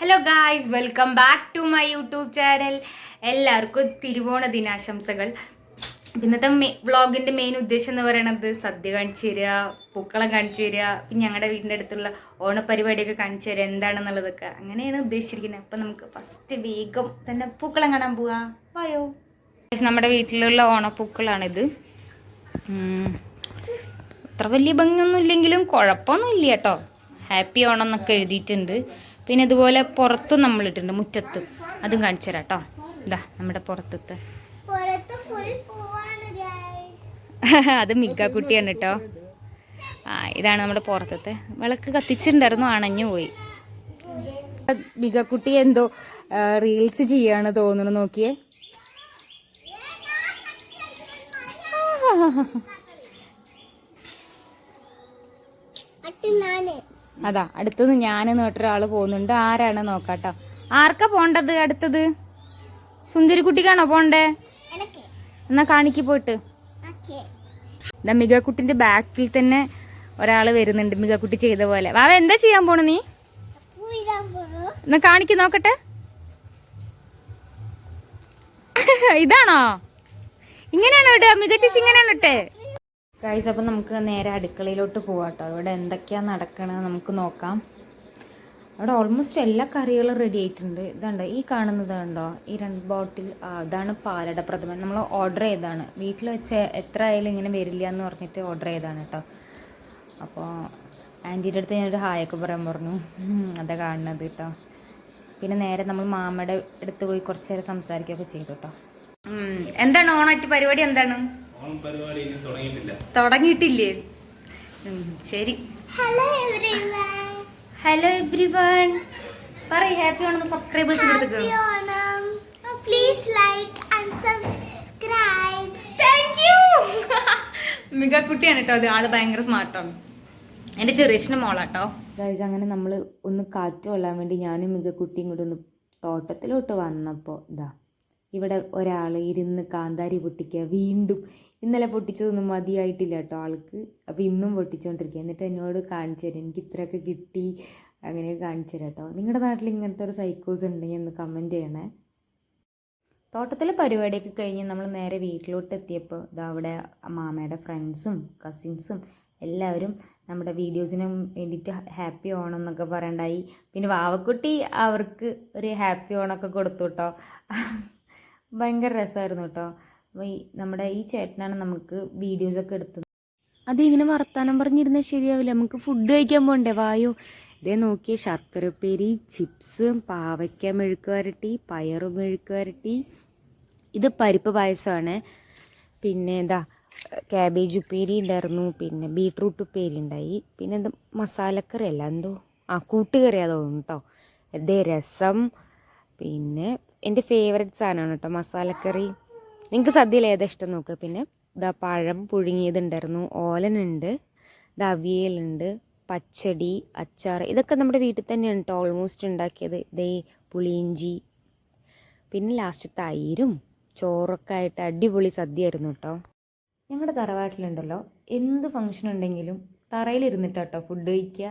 Hello guys welcome back to my YouTube channel എല്ലാവർക്കും തിരുവോണ ദിനാശംസകൾ. ഇന്നത്തെ മെ വ്ളോഗിന്റെ മെയിൻ ഉദ്ദേശം എന്ന് പറയുന്നത് സദ്യ കാണിച്ചു തരിക പൂക്കളം കാണിച്ചു തരിക പിന്നെ ഞങ്ങളുടെ വീടിന്റെ അടുത്തുള്ള ഓണപരിപാടിയൊക്കെ കാണിച്ചു തരിക എന്താണെന്നുള്ളതൊക്കെ. അങ്ങനെയാണ് ഉദ്ദേശിച്ചിരിക്കുന്നത്. അപ്പം നമുക്ക് ഫസ്റ്റ് വേഗം തന്നെ പൂക്കളം കാണാൻ പോവാ. വായോ. നമ്മുടെ വീട്ടിലുള്ള ഓണപ്പൂക്കളാണിത്. അത്ര വലിയ ഭംഗിയൊന്നും ഇല്ലെങ്കിലും കുഴപ്പമൊന്നും ഇല്ല കേട്ടോ. ഹാപ്പി ഓണം എന്നൊക്കെ എഴുതിയിട്ടുണ്ട്. പിന്നെ ഇതുപോലെ പുറത്തും നമ്മളിട്ടുണ്ട് മുറ്റത്ത്. അതും കാണിച്ചു തരാം കേട്ടോ. ഇതാ നമ്മുടെ പുറത്തത്തെ. അത് മിക്കാക്കുട്ടിയാണ് കേട്ടോ. ആ ഇതാണ് നമ്മുടെ പുറത്തത്തെ. വിളക്ക് കത്തിച്ചിട്ടുണ്ടായിരുന്നു അണഞ്ഞു പോയി. മികക്കുട്ടി എന്തോ റീൽസ് ചെയ്യാണ് തോന്നുന്നു നോക്കിയേ. ആ അതാ അടുത്തത് ഞാൻ നേട്ടൊരാൾ പോകുന്നുണ്ട്. ആരാണ് നോക്കാട്ടോ. ആർക്കാ പോണ്ടത് അടുത്തത്? സുന്ദരിക്കുട്ടിക്കാണോ പോണ്ടേ? എന്നാ കാണിക്ക് പോയിട്ട്. എന്താ മികക്കുട്ടിന്റെ ബാക്കിൽ തന്നെ ഒരാൾ വരുന്നുണ്ട്. മികക്കുട്ടി ചെയ്ത പോലെ. വാവ എന്താ ചെയ്യാൻ പോണു നീ? എന്നാ കാണിക്ക് നോക്കട്ടെ. ഇതാണോ? ഇങ്ങനെയാണോ ഇടുക? മികച്ച ഇങ്ങനെയാണോ ഇട്ടേ? ഗൈസ് അപ്പം നമുക്ക് നേരെ അടുക്കളയിലോട്ട് പോവാട്ടോ. ഇവിടെ എന്തൊക്കെയാണ് നടക്കണത് നമുക്ക് നോക്കാം. അവിടെ ഓൾമോസ്റ്റ് എല്ലാ കറികളും റെഡി ആയിട്ടുണ്ട്. ഇതുണ്ട്? ഈ കാണുന്നത് കണ്ടോ? ഈ രണ്ട് ബോട്ടിൽ അതാണ് പാലട പ്രഥമൻ. നമ്മൾ ഓർഡർ ചെയ്തതാണ്. വീട്ടിൽ വെച്ച് എത്ര ആയാലും ഇങ്ങനെ വരില്ല എന്ന് പറഞ്ഞിട്ട് ഓർഡർ ചെയ്തതാണ് കേട്ടോ. അപ്പോൾ ആന്റീന്റെ അടുത്ത് ഞാനൊരു ഹായൊക്കെ പറയാൻ പറഞ്ഞു. അതാ കാണുന്നത് കേട്ടോ. പിന്നെ നേരെ നമ്മൾ മാമയുടെ അടുത്ത് പോയി കുറച്ച് നേരം സംസാരിക്കുകയൊക്കെ ചെയ്തു കേട്ടോ. എന്താണ് ഓണാറ്റ് പരിപാടി എന്താണ്? തുടങ്ങിയിട്ടില്ല. ശരി. ഹലോ എവ്രി വൺ പറയ് happy Onam subscribers please like and subscribe thank you മികക്കുട്ടിയാണ് കേട്ടോ അത്. ആൾ ഭയങ്കര സ്മാർട്ടാണ് എന്റെ ചെറിയച്ഛന്റെ മോളാട്ടോ. ഗൈസ് അങ്ങനെ നമ്മൾ ഒന്ന് കാറ്റ് കൊള്ളാൻ വേണ്ടി ഞാനും മികക്കുട്ടിയും കൂടി ഒന്ന് തോട്ടത്തിലോട്ട് വന്നപ്പോൾ ഇതാ ഇവിടെ ഒരാൾ ഇരുന്ന് കാന്താരി പൊട്ടിക്കുക. വീണ്ടും ഇന്നലെ പൊട്ടിച്ചതൊന്നും മതിയായിട്ടില്ല കേട്ടോ ആൾക്ക്. അപ്പോൾ ഇന്നും പൊട്ടിച്ചുകൊണ്ടിരിക്കുക എന്നിട്ട് എന്നോട് കാണിച്ചു തരും. എനിക്ക് ഇത്രയൊക്കെ കിട്ടി. അങ്ങനെ കാണിച്ചു തരാം കേട്ടോ. നിങ്ങളുടെ നാട്ടിൽ ഇങ്ങനത്തെ ഒരു സൈക്കോസ് ഉണ്ടെങ്കിൽ ഒന്ന് കമന്റ് ചെയ്യണേ. തോട്ടത്തിലെ പരിപാടിയൊക്കെ കഴിഞ്ഞ് നമ്മൾ നേരെ വീട്ടിലോട്ട് എത്തിയപ്പോൾ ഇതാ അവിടെ മാമയുടെ ഫ്രണ്ട്സും കസിൻസും എല്ലാവരും നമ്മുടെ വീഡിയോസിനും വേണ്ടിയിട്ട് ഹാപ്പി ഓണം എന്നൊക്കെ പറയണ്ടായി. പിന്നെ വാവക്കുട്ടി അവർക്ക് ഒരു ഹാപ്പി ഓണമൊക്കെ കൊടുത്തു കേട്ടോ. ഭയങ്കര രസമായിരുന്നു കേട്ടോ. അപ്പോൾ ഈ നമ്മുടെ ഈ ചേട്ടനാണ് നമുക്ക് വീഡിയോസൊക്കെ എടുത്തത്. അതിങ്ങനെ വർത്താനം പറഞ്ഞിരുന്നാൽ ശരിയാവില്ല. നമുക്ക് ഫുഡ് കഴിക്കാൻ പോകണ്ടേ വായോ. ഇതേ നോക്കിയ ശർക്കരപ്പേരി ചിപ്സ് പാവയ്ക്ക മെഴുക്ക് വരട്ടി പയറ് മെഴുക്ക് വരട്ടി. ഇത് പരിപ്പ് പായസമാണ്. പിന്നെ എന്താ ക്യാബേജ് ഉപ്പേരി ഉണ്ടായിരുന്നു. പിന്നെ ബീട്രൂട്ട് ഉപ്പേരി ഉണ്ടായി. പിന്നെ എന്താ മസാലക്കറി അല്ല എന്തോ ആ കൂട്ടുകറി തോന്നുന്നു കേട്ടോ ഇതേ രസം. പിന്നെ എന്റെ ഫേവറേറ്റ് സാധനമാണ് കേട്ടോ മസാലക്കറി. നിങ്ങൾക്ക് സദ്യയിൽ ഏതാ ഇഷ്ടം നോക്കുക പിന്നെ ഇതാ പഴം പുഴുങ്ങിയതുണ്ടായിരുന്നു ഓലനുണ്ട് ഇത് അവിയലുണ്ട് പച്ചടി അച്ചാർ ഇതൊക്കെ നമ്മുടെ വീട്ടിൽ തന്നെയാണ് കേട്ടോ ഓൾമോസ്റ്റ് ഉണ്ടാക്കിയത്. ഇതേ പുളിയിഞ്ചി പിന്നെ ലാസ്റ്റ് തൈരും ചോറൊക്കെ ആയിട്ട് അടിപൊളി സദ്യയായിരുന്നു കേട്ടോ ഞങ്ങളുടെ തറവാട്ടിലുണ്ടല്ലോ എന്ത് ഫംഗ്ഷൻ ഉണ്ടെങ്കിലും തറയിലിരുന്നിട്ട് കേട്ടോ ഫുഡ് കഴിക്കുക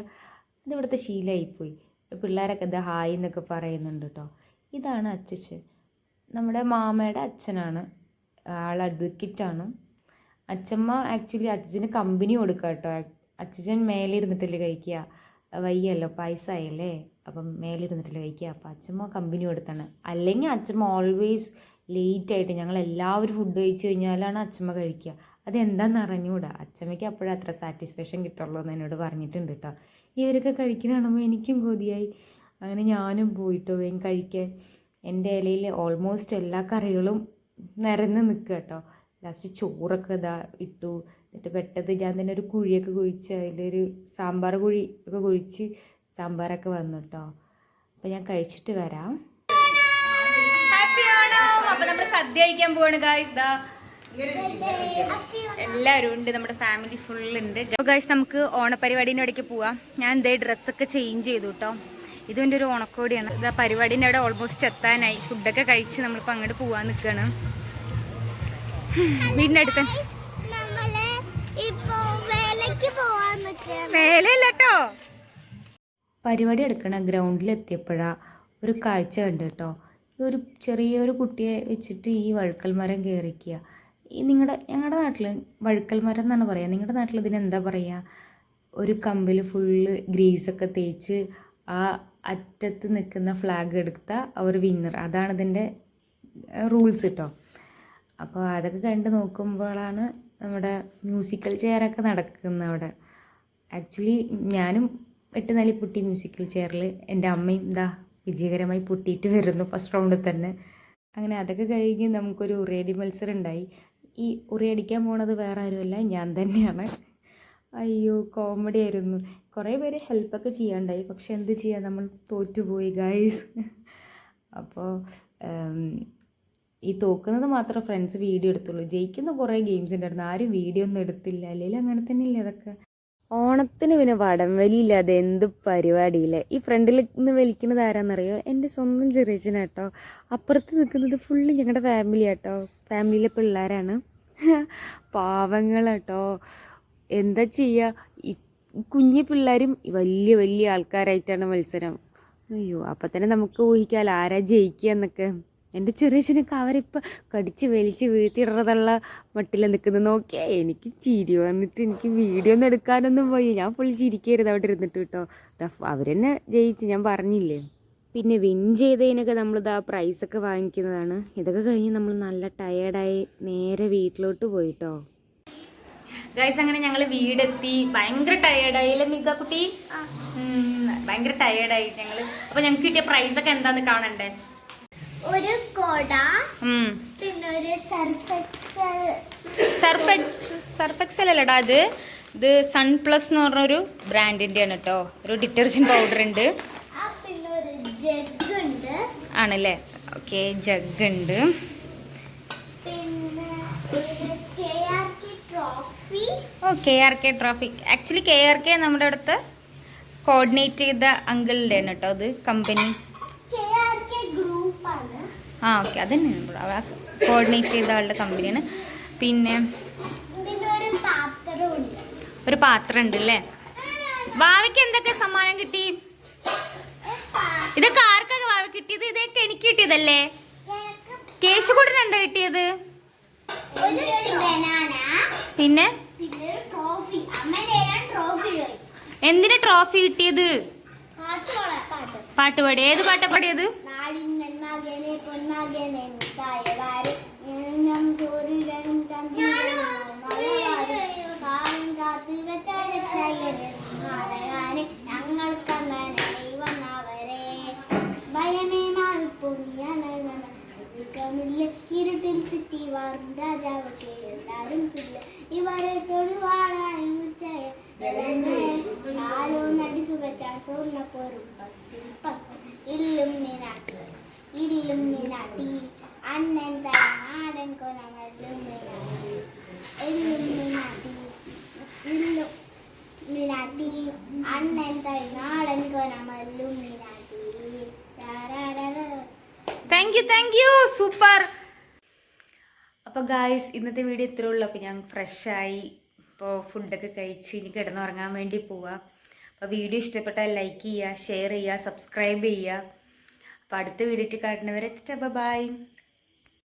അത് ഇവിടുത്തെ ശീലമായിപ്പോയി പിള്ളേരൊക്കെ ഇത് ഹായ് എന്നൊക്കെ പറയുന്നുണ്ട് കേട്ടോ ഇതാണ് അച്ചച്ച് നമ്മുടെ മാമയുടെ അച്ഛനാണ്. ആൾ അഡ്വക്കേറ്റ് ആണ്. അച്ഛമ്മ ആക്ച്വലി അച്ഛന് കമ്പനി കൊടുക്കുക കേട്ടോ അച്ഛൻ മേലെ ഇരുന്നിട്ടല്ലേ കഴിക്കുക വയ്യല്ലോ പായസമായല്ലേ അപ്പം മേലെ ഇരുന്നിട്ടല്ലേ കഴിക്കുക അപ്പം അച്ഛമ്മ കമ്പനി കൊടുത്താണ്. അല്ലെങ്കിൽ അച്ഛമ്മ ഓൾവേസ് ലേറ്റ് ആയിട്ട് ഞങ്ങൾ എല്ലാവരും ഫുഡ് കഴിച്ചു കഴിഞ്ഞാലാണ് അച്ഛമ്മ കഴിക്കുക അതെന്താണെന്ന് അറിഞ്ഞുകൂടാ അച്ഛമ്മയ്ക്ക് അപ്പോഴേ അത്ര സാറ്റിസ്ഫാക്ഷൻ കിട്ടുള്ളൂ എന്ന് എന്നോട് പറഞ്ഞിട്ടുണ്ട് കേട്ടോ ഇവരൊക്കെ കഴിക്കുന്ന എനിക്കും കൊതിയായി. അങ്ങനെ ഞാനും പോയിട്ടോ വേഗം കഴിക്കാൻ. എന്റെ ഇലയിൽ ഓൾമോസ്റ്റ് എല്ലാ കറികളും നിരന്ന് നിൽക്കുക കേട്ടോ. ലാസ്റ്റ് ചോറൊക്കെ ഇതാ ഇട്ടു. എന്നിട്ട് പെട്ടെന്ന് ഞാൻ തന്നെ ഒരു കുഴിയൊക്കെ കുഴിച്ച് അതിലൊരു സാമ്പാർ കുഴി ഒക്കെ കുഴിച്ച് സാമ്പാറൊക്കെ വന്നു കേട്ടോ. അപ്പം ഞാൻ കഴിച്ചിട്ട് വരാം. അപ്പൊ നമ്മൾ സദ്യ കഴിക്കാൻ പോവാണ് ഗായ്സ് ദാ എല്ലാവരും ഉണ്ട് നമ്മുടെ ഫാമിലി ഫുൾ ഉണ്ട്. ഗായ്സ് നമുക്ക് ഓണപരിപാടിന്റെ ഇടയ്ക്ക് പോവാം. ഞാൻ ഇതേ ഡ്രസ്സൊക്കെ ചേഞ്ച് ചെയ്തു കേട്ടോ. ഇത് എന്റെ ഒരു ഓണക്കോടിയാണ്. ഇതാ പരിപാടിന്റെ അവിടെ ഓൾമോസ്റ്റ് എത്താനായി. ഫുഡൊക്കെ കഴിച്ച് നമ്മളിപ്പോൾ അങ്ങോട്ട് പോവാൻ നിൽക്കുകയാണ് വീടിന്റെ അടുത്ത്. വേലയില്ലോ ഇപ്പൊ വേലക്ക് പോവാൻ നിൽക്കുകയാണ് മേലെയല്ല കേട്ടോ പരിപാടി എടുക്കണ ഗ്രൗണ്ടിൽ എത്തിയപ്പോഴാ ഒരു കാഴ്ച കണ്ടു കേട്ടോ ഈ ഒരു ചെറിയൊരു കുട്ടിയെ വെച്ചിട്ട് ഈ വഴുക്കൽ മരം കയറിക്കുക ഈ നിങ്ങളുടെ ഞങ്ങളുടെ നാട്ടിൽ വഴുക്കൽ മരം എന്നാണ് പറയുക നിങ്ങളുടെ നാട്ടിൽ ഇതിനെന്താ പറയുക ഒരു കമ്പിൽ ഫുള്ള് ഗ്രീസൊക്കെ തേച്ച് ആ അറ്റത്ത് നിൽക്കുന്ന ഫ്ലാഗ് എടുത്ത അവർ വിന്നർ അതാണ് ഇതിന്റെ റൂൾസ് കേട്ടോ അപ്പോൾ അതൊക്കെ കണ്ട് നോക്കുമ്പോഴാണ് നമ്മുടെ മ്യൂസിക്കൽ ചെയറൊക്കെ നടക്കുന്നത് അവിടെ. ആക്ച്വലി ഞാനും എട്ട് നാലി പൊട്ടി മ്യൂസിക്കൽ ചെയറിൽ എന്റെ അമ്മയും എന്താ വിജയകരമായി പൊട്ടിയിട്ട് വരുന്നു ഫസ്റ്റ് റൗണ്ടിൽ തന്നെ. അങ്ങനെ അതൊക്കെ കഴിഞ്ഞ് നമുക്കൊരു ഉറിയടി മത്സരം ഉണ്ടായി. ഈ ഉറിയടിക്കാൻ പോണത് വേറെ ആരുമല്ല ഞാൻ തന്നെയാണ്. അയ്യോ കോമഡി ആയിരുന്നു. കുറേ പേര് ഹെൽപ്പൊക്കെ ചെയ്യാണ്ടായി. പക്ഷെ എന്ത് ചെയ്യാം? നമ്മൾ തോറ്റുപോയി ഗൈസ് അപ്പോൾ ഈ തോക്കുന്നത് മാത്രം ഫ്രണ്ട്സ് വീഡിയോ എടുത്തുള്ളൂ. ജയിക്കുന്ന കുറേ ഗെയിംസ് ഉണ്ടായിരുന്നു. ആരും വീഡിയോ ഒന്നും എടുത്തില്ല. അല്ലെങ്കിൽ അങ്ങനെ തന്നെ ഇല്ല അതൊക്കെ? ഓണത്തിന് പിന്നെ വടംവലിയില്ലാതെ എന്ത് പരിപാടിയില്ലേ? ഈ ഫ്രണ്ടിൽ നിന്ന് വലിക്കുന്നത് ആരാന്നറിയോ? എന്റെ സ്വന്തം ചെറിയച്ചനാട്ടോ അപ്പുറത്ത് നിൽക്കുന്നത് ഫുള്ള് ഞങ്ങളുടെ ഫാമിലി ആട്ടോ ഫാമിലിയിലെ പിള്ളേരാണ്. പാവങ്ങളാട്ടോ എന്താ ചെയ്യുക കുഞ്ഞു പിള്ളേരും വലിയ വലിയ ആൾക്കാരായിട്ടാണ് മത്സരം. അയ്യോ അപ്പം തന്നെ നമുക്ക് ഊഹിക്കാമല്ലോ ആരാ ജയിക്കുക എന്നൊക്കെ. എന്റെ ചെറിയച്ഛനൊക്കെ അവരിപ്പോൾ കടിച്ച് വലിച്ച് വീഴ്ത്തിയിടുന്നതുള്ള മട്ടിൽ നിൽക്കുന്നത്. നോക്കിയാ എനിക്ക് ചിരി വന്നിട്ട് എനിക്ക് വീഡിയോ ഒന്നും എടുക്കാനൊന്നും പോയി. ഞാൻ പുള്ളി ചിരിക്കരുത് അവിടെ ഇരുന്നിട്ട് കേട്ടോ. അവരെന്നെ ജയിച്ച് ഞാൻ പറഞ്ഞില്ലേ? പിന്നെ വിൻ ചെയ്തതിനൊക്കെ നമ്മളിതാ പ്രൈസൊക്കെ വാങ്ങിക്കുന്നതാണ്. ഇതൊക്കെ കഴിഞ്ഞ് നമ്മൾ നല്ല ടയേർഡായി നേരെ വീട്ടിലോട്ട് പോയിട്ടോ. ഗൈസ് അങ്ങനെ ഞങ്ങൾ വീടെത്തി. ഭയങ്കര ടയേർഡായി അല്ലേ മിക്ക കുട്ടി? ഭയങ്കര ടയേർഡായി ഞങ്ങൾ അപ്പൊ ഞങ്ങൾക്ക് കിട്ടിയ പ്രൈസ് ഒക്കെ എന്താന്ന് കാണണ്ടേ? ഒരു കൊട. പിന്നെ ഒരു സർഫെക്സൽ. സർഫെക്സ് സർഫെക്സൽ അല്ലടാ അത്. ഇത് സൺ പ്ലസ് എന്ന് പറഞ്ഞൊരു ബ്രാൻഡിന്റെ ആണ് കേട്ടോ ഒരു ഡിറ്റർജന്റ് പൗഡർ ഉണ്ട്. ആണല്ലേ? ഓക്കെ ജഗ് ഉണ്ട്. ഓ K R K traffic actually K R K നമ്മുടെ അടുത്ത് കോർഡിനേറ്റ് ചെയ്ത അങ്കിളുടെ ആണ് കേട്ടോ അത് കമ്പനി ആ ഓക്കെ അത് തന്നെ കോർഡിനേറ്റ് ചെയ്ത ആളുടെ കമ്പനിയാണ് പിന്നെ ഒരു പാത്രം ഉണ്ട്. അല്ലേ? ഭാവിക്ക് എന്തൊക്കെ സമ്മാനം കിട്ടി? ഇതൊക്കെ ആർക്കൊക്കെ ഭാവി കിട്ടിയത്? ഇതൊക്കെ എനിക്ക് കിട്ടിയതല്ലേ? കേശുകൂടിനെന്താ എന്താ കിട്ടിയത്? പിന്നെ? എന്തിനാ ട്രോഫി കിട്ടിയത്? പാട്ടുപാടി പാട്ട്. പാട്ട് പാടി. ഏത് പാട്ടാ പാടിയത്? ഇരുട്ടിൽ ചുറ്റി വാറും രാജാവ് എല്ലാരും சோறு தொடுவாடா ஆளோ நடுக்கு வச்சான். சோறுன போரும் பத்து பத்து. இல்லும் நீனாட்டி இல்லும் நீனாட்டி அண்ணன் தன் ஆடன் கோலம் எல்லும் நீனாட்டி எல்லும் நீனாட்டி இல்லும் நீனாட்டி அண்ணன் தன் ஆடன் கோலம் எல்லும் நீனாட்டி thank you thank you super അപ്പോൾ ഗായ്സ് ഇന്നത്തെ വീഡിയോ ഇത്രേ ഉള്ളൂ. അപ്പോൾ ഞാൻ ഫ്രഷായി ഇപ്പോൾ ഫുഡൊക്കെ കഴിച്ച് ഇനി കിടന്നുറങ്ങാൻ വേണ്ടി പോവാം. അപ്പോൾ വീഡിയോ ഇഷ്ടപ്പെട്ടാൽ ലൈക്ക് ചെയ്യുക ഷെയർ ചെയ്യുക സബ്സ്ക്രൈബ് ചെയ്യുക. അപ്പോൾ അടുത്ത വീഡിയോ കാണുന്നവരെ ബൈ